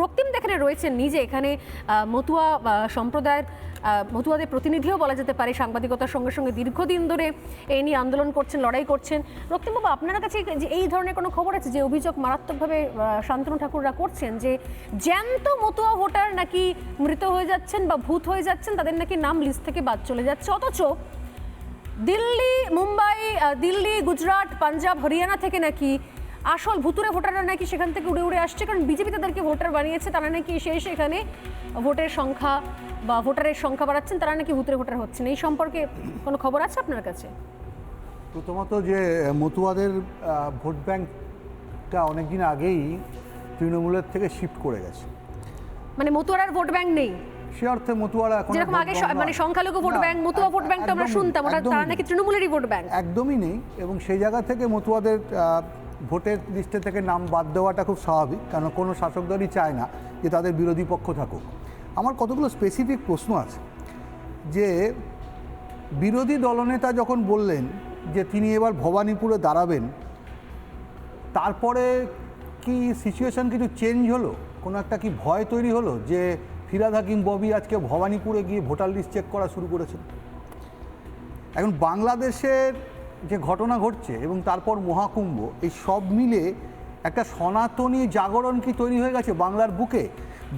রক্তিম এখানে রয়েছেন নিজে। এখানে মতুয়া সম্প্রদায়ের মতুয়াদের প্রতিনিধিও বলা যেতে পারে সাংবাদিকতার সঙ্গে সঙ্গে দীর্ঘদিন ধরে এই নিয়ে আন্দোলন করছেন, লড়াই করছেন। রক্তিমবাবু, আপনার কাছে যে এই ধরনের কোনো খবর আছে যে অভিযোগ মারাত্মকভাবে শান্তনু ঠাকুররা করছেন যে জ্যান্ত মতুয়া ভোটার নাকি মৃত হয়ে যাচ্ছেন বা ভূত হয়ে যাচ্ছেন, তাদের নাকি নাম লিস্ট থেকে বাদ চলে যাচ্ছে? অথচ দিল্লি, মুম্বাই দিল্লি, গুজরাট, পাঞ্জাব, হরিয়ানা থেকে নাকি আসল ভুতুরে ভোটাররা নাকি সেখান থেকে উড়ে উড়ে আসছে কারণ বিজেপি তাদেরকে ভোটার বানিয়েছে তারা নাকি এসে এসে এখানে ভোটের সংখ্যা বা ভোটারের সংখ্যা বাড়াচ্ছেন তারা নাকি ভুতুরে ভোটার হচ্ছেন। এই সম্পর্কে কোনো খবর আছে আপনার কাছে? প্রথমত যে মতুয়াদের ভোট ব্যাংকটা অনেকদিন আগেই তৃণমূলের থেকে শিফট করে গেছে। মানে মতুয়ারার ভোট ব্যাংক নেই? সে অর্থে মতুয়ারা এখন যেরকম আগে মানে সংখ্যালঘু vote bank Matua vote bank তো আমরা শুনতাম ওটা তারা নেই। নাকি তৃণমূলেরই ভোট ব্যাংক। একদমই নেই এবং সেই জায়গা থেকে মতুয়াদের ভোটের লিস্টে থেকে নাম বাদ দেওয়াটা খুব স্বাভাবিক, কারণ কোনো শাসক দলই চায় না যে তাদের বিরোধী পক্ষ থাকুক। আমার কতগুলো স্পেসিফিক প্রশ্ন আছে, যে বিরোধী দলনেতা যখন বললেন যে তিনি এবার ভবানীপুরে দাঁড়াবেন, তারপরে কি সিচুয়েশন কিছু চেঞ্জ হলো? কোনো একটা কি ভয় তৈরি হলো যে ফিরাদ হাকিম ববি আজকে ভবানীপুরে গিয়ে ভোটার লিস্ট চেক করা শুরু করেছেন? এখন বাংলাদেশের যে ঘটনা ঘটছে এবং তারপর মহাকুম্ভ, এই সব মিলে একটা সনাতনী জাগরণ কি তৈরি হয়ে গেছে বাংলার বুকে?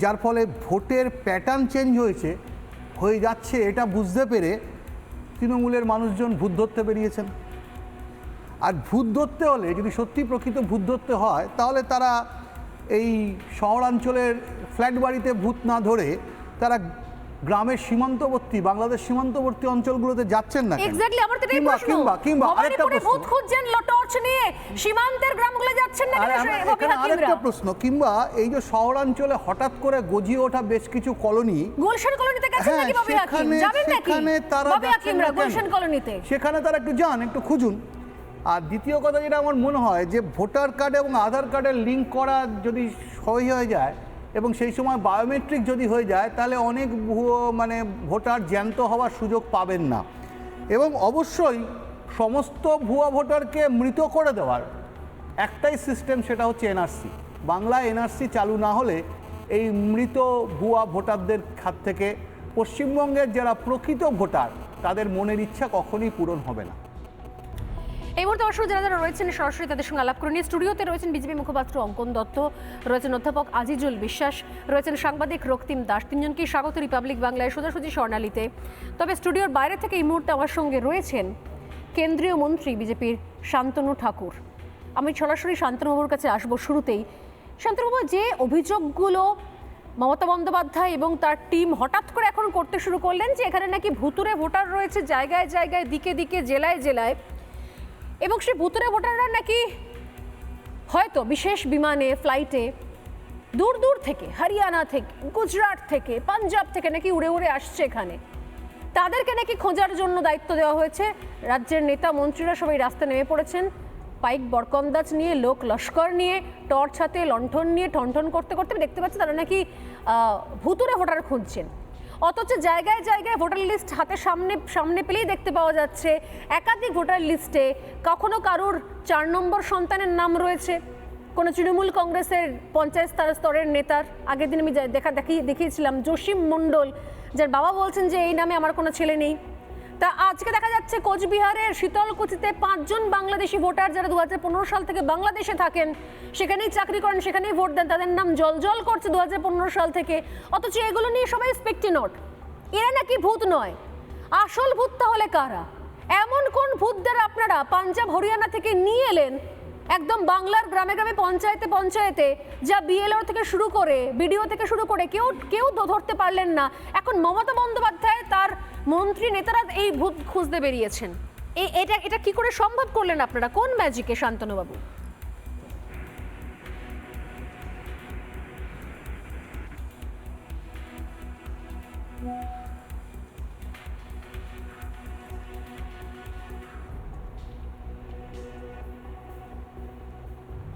যার ফলে ভোটের প্যাটার্ন চেঞ্জ হয়েছে, হয়ে যাচ্ছে এটা বুঝতে পেরে তৃণমূলের মানুষজন ভূত ধরতে বেরিয়েছেন। আর ভূত ধরতে হলে, যদি সত্যি প্রকৃত ভূত ধরতে হয়, তাহলে তারা এই শহরাঞ্চলের ফ্ল্যাট বাড়িতে ভূত না ধরে তারা গ্রামের সীমান্তবর্তী বাংলাদেশ সীমান্তবর্তী অঞ্চলগুলোতে যাচ্ছেন না এক্স্যাক্টলি আমার তো এটাই প্রশ্ন। কিংবা কিংবা আরেকটা প্রশ্ন। ভূত খুঁজছেন টর্চ নিয়ে সীমান্তের গ্রামগুলো যাচ্ছেন না কেন আরেকটা প্রশ্ন কিংবা এই যে শহরাঞ্চলে হঠাৎ করে গজিয়ে ওঠা বেশ কিছু কলোনি গুলশান কলোনিতে গেছেন হ্যাঁ, নাকি ববি হাকিম সেখানে- যাবেন নাকি? সেখানে তারা ববি হাকিমরা গুলশান কলোনিতে। সেখানে তারা একটু যান একটু খুঁজুন। আর দ্বিতীয় কথা যেটা আমার মনে হয় যে ভোটার কার্ড এবং আধার কার্ডের লিঙ্ক করা যদি সহজ হয়ে যায় এবং সেই সময় বায়োমেট্রিক যদি হয়ে যায়, তাহলে অনেক মানে ভোটার জ্যান্ত হওয়ার সুযোগ পাবেন না। এবং অবশ্যই সমস্ত ভুয়া ভোটারকে মৃত করে দেওয়ার একটাই সিস্টেম সেটা হচ্ছে এনআরসি বাংলায় এনআরসি চালু না হলে এই মৃত ভুয়া ভোটারদের হাত থেকে পশ্চিমবঙ্গের যারা প্রকৃত ভোটার, তাদের মনের ইচ্ছা কখনই পূরণ হবে না। এই মুহূর্তে অবশ্য যারা যারা রয়েছেন, সরাসরি তাদের সঙ্গে আলাপ করে নিয়ে স্টুডিওতে রয়েছেন বিজেপি মুখপাত্র অঙ্কন দত্ত, রয়েছেন অধ্যাপক আজিজুল বিশ্বাস, রয়েছেন সাংবাদিক রক্তিম দাস, তিনজনকেই স্বাগত রিপাবলিক বাংলায় সোজাসুজি স্বর্ণালীতে। তবে স্টুডিওর বাইরে থেকে এই মুহূর্তে আমার সঙ্গে রয়েছেন কেন্দ্রীয় মন্ত্রী বিজেপির শান্তনু ঠাকুর। আমি সরাসরি শান্তনুবাবুর কাছে আসব শুরুতেই। শান্তনুবাবু, যে অভিযোগগুলো মমতা বন্দ্যোপাধ্যায় এবং তার টিম হঠাৎ করে এখন করতে শুরু করলেন যে এখানে নাকি ভুতুরে ভোটার রয়েছে জায়গায় জায়গায়, দিকে দিকে, জেলায় জেলায় এবং সেই ভুতুরে ভোটাররা নাকি হয়তো বিশেষ বিমানে ফ্লাইটে দূর দূর থেকে, হরিয়ানা থেকে, গুজরাট থেকে, পাঞ্জাব থেকে নাকি উড়ে উড়ে আসছে এখানে। তাদেরকে নাকি খোঁজার জন্য দায়িত্ব দেওয়া হয়েছে। রাজ্যের নেতা মন্ত্রীরা সবাই রাস্তায় নেমে পড়েছেন। পাইক বরকন্দাজ নিয়ে, লোক লস্কর নিয়ে, টর্চ হাতে লণ্ঠন নিয়ে, ঠনঠন করতে করতে দেখতে পাচ্ছি তারা নাকি ভুতুরে ভোটার খুঁজছেন। অথচ জায়গায় জায়গায় ভোটার লিস্ট হাতে সামনে সামনে পেলেই দেখতে পাওয়া যাচ্ছে। একাধিক ভোটার লিস্টে কখনো কারুর চার নম্বর সন্তানের নাম রয়েছে। কোনো তৃণমূল কংগ্রেসের পঞ্চায়েত স্তর- স্তরের নেতার, আগের দিন আমি দেখা, দেখি, দেখিয়েছিলাম, জসিম মণ্ডল, যার বাবা বলছেন যে, এই নামে আমার কোনো ছেলে নেই। তা আজকে দেখা যাচ্ছে কোচবিহারের শীতলকুচিতে পাঁচজন বাংলাদেশি ভোটার যারা দু হাজার পনেরো সাল থেকে বাংলাদেশে থাকেন, সেখানেই চাকরি করেন, সেখানেই ভোট দেন, তাদের নাম জল জল করছে দু হাজার পনেরো সাল থেকে। অথচ এগুলো নিয়ে সবাই স্পেক্টি নোট এরা নাকি ভূত নয়। আসল ভূত তাহলে কারা? এমন কোন ভূতদের আপনারা পাঞ্জাব, হরিয়ানা থেকে নিয়ে এলেন, একদম বাংলার গ্রামে গ্রামে, পঞ্চায়েতে পঞ্চায়েতে, যা বিএলও থেকে শুরু করে বিডিও থেকে শুরু করে, কেউ কেউ ধরতে পারলেন না। এখন মমতা বন্দ্যোপাধ্যায় তার মন্ত্রী নেতারা এই ভূত খুঁজতে বেরিয়েছেন। এই এটা এটা কি করে সম্ভব করলেন আপনারা? কোন ম্যাজিকে শান্তনুবাবু?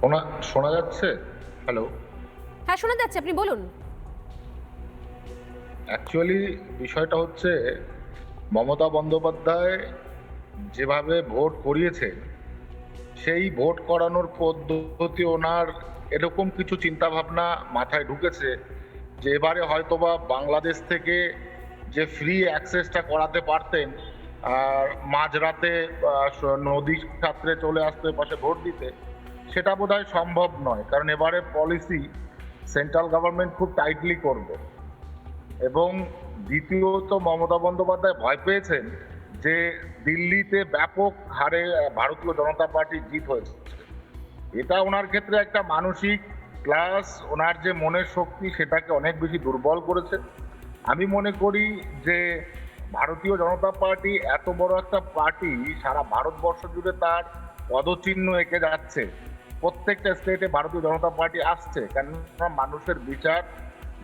শোনা শোনা যাচ্ছে? হ্যালো হ্যাঁ শোনা যাচ্ছে। আপনি বলুন। অ্যাকচুয়ালি বিষয়টা হচ্ছে, মমতা বন্দ্যোপাধ্যায় যেভাবে ভোট করিয়েছে সেই ভোট করানোর পদ্ধতি ওনার এরকম কিছু চিন্তা ভাবনা মাথায় ঢুকেছে যে এবারে হয়তোবা বাংলাদেশ থেকে যে ফ্রি অ্যাক্সেসটা করাতে পারতেন, আর মাঝরাতে নদী ছাত্রে চলে আসতে পাশে ভোট দিতে, সেটা বোধহয় সম্ভব নয়। কারণ এবারে পলিসি সেন্ট্রাল গভর্নমেন্ট খুব টাইটলি করবে। এবং দ্বিতীয়ত মমতা বন্দ্যোপাধ্যায় ভয় পেয়েছেন যে দিল্লিতে ব্যাপক হারে ভারতীয় জনতা পার্টির জিত হয়েছে। এটা ওনার ক্ষেত্রে একটা মানসিক প্লাস ওনার যে মনের শক্তি সেটাকে অনেক বেশি দুর্বল করেছে। আমি মনে করি যে ভারতীয় জনতা পার্টি এত বড় একটা পার্টি সারা ভারতবর্ষ জুড়ে তার পদচিহ্ন এঁকে যাচ্ছে। প্রত্যেকটা স্টেটে ভারতীয় জনতা পার্টি আসছে। কেননা মানুষের বিচার,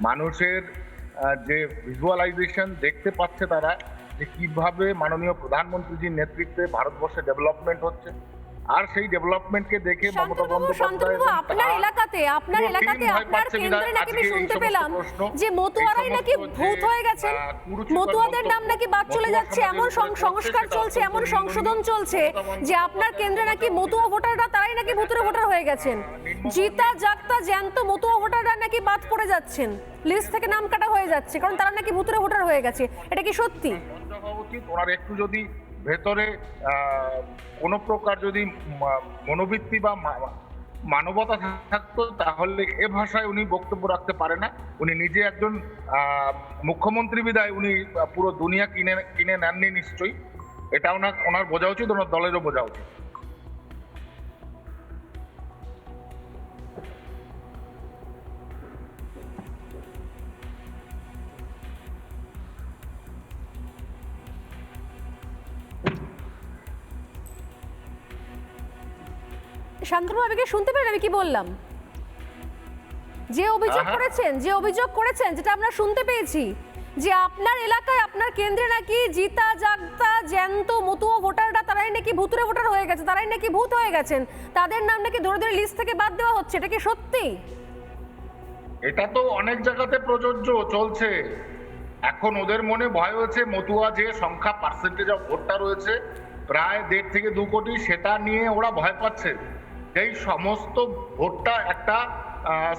মানুষের যে ভিজুয়ালাইজেশন দেখতে পাচ্ছে তারা যে কীভাবে মাননীয় প্রধানমন্ত্রীজির নেতৃত্বে ভারতবর্ষে ডেভেলপমেন্ট হচ্ছে। আর সেই ডেভেলপমেন্টকে দেখে মমতা বন্দ্যোপাধ্যায় এলাকাতে আপনার এলাকাতে আপনার কেন্দ্রে নাকি আমি শুনতে পেলাম যে মতুয়ারাই নাকি ভূত হয়ে গেছেন। মতুয়াদের নাম নাকি বাদ চলে যাচ্ছে এমন সংস্কার চলছে এমন সংশোধন চলছে যে আপনার কেন্দ্রে নাকি মতুয়া ভোটাররা তারাই নাকি ভুতুরে ভোটার হয়ে গেছেন। জিতা জাগতা জ্যান্ত মতুয়া ভোটাররা নাকি বাদ পড়ে যাচ্ছেন। লিস্ট থেকে নাম কাটা হয়ে যাচ্ছে কারণ তারা নাকি ভুতুরে ভোটার হয়ে গেছে। এটা কি সত্যি? ওনার একটু যদি ভেতরে কোনো প্রকার যদি মনোবৃত্তি বা মানবতা থাকতো, তাহলে এ ভাষায় উনি বক্তব্য রাখতে পারে না। উনি নিজে একজন মুখ্যমন্ত্রী বিদায় উনি পুরো দুনিয়া কিনে কিনে নেননি নিশ্চয়ই। এটা ওনার ওনার বোঝা উচিত, ওনার দলেরও বোঝা উচিত। শান্তনু আবেগে শুনতে পেলেন? আমি কি বললাম? যে অভিযোগ করেছেন যে অভিযোগ করেছেন যেটা আমরা শুনতে পেয়েছি যে আপনার এলাকায় আপনার কেন্দ্রে নাকি জিতা জাগতা জ্যান্ত মতুয়া ভোটাররা তারাই নাকি ভুতুরে ভোটার হয়ে গেছে তারাই নাকি ভূত হয়ে গেছেন তাদের নাম নাকি ধরে ধরে লিস্ট থেকে বাদ দেওয়া হচ্ছে এটা কি সত্যি? এটা তো অনেক জায়গাতে প্রযোজ্য চলছে। এখন ওদের মনে ভয় হয়েছে মতুয়া যে সংখ্যা পার্সেন্টেজ অফ ভোটটা রয়েছে প্রায় দেড় থেকে দু কোটি সেটা নিয়ে ওরা ভয় পাচ্ছে। এই সমস্ত ভোটটা একটা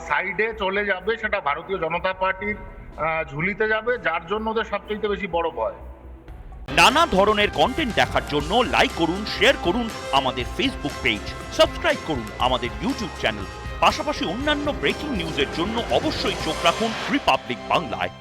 সাইডে চলে যাবে, সেটা ভারতীয় জনতা পার্টির ঝুলিতে যাবে, যার জন্য ওদের সবচেয়ে বেশি বড় ভয়। নানা ধরনের কন্টেন্ট দেখার জন্য লাইক করুন শেয়ার করুন আমাদের ফেসবুক পেজ সাবস্ক্রাইব করুন আমাদের ইউটিউব চ্যানেল পাশাপাশি অন্যান্য ব্রেকিং নিউজের জন্য অবশ্যই চোখ রাখুন রিপাবলিক বাংলায়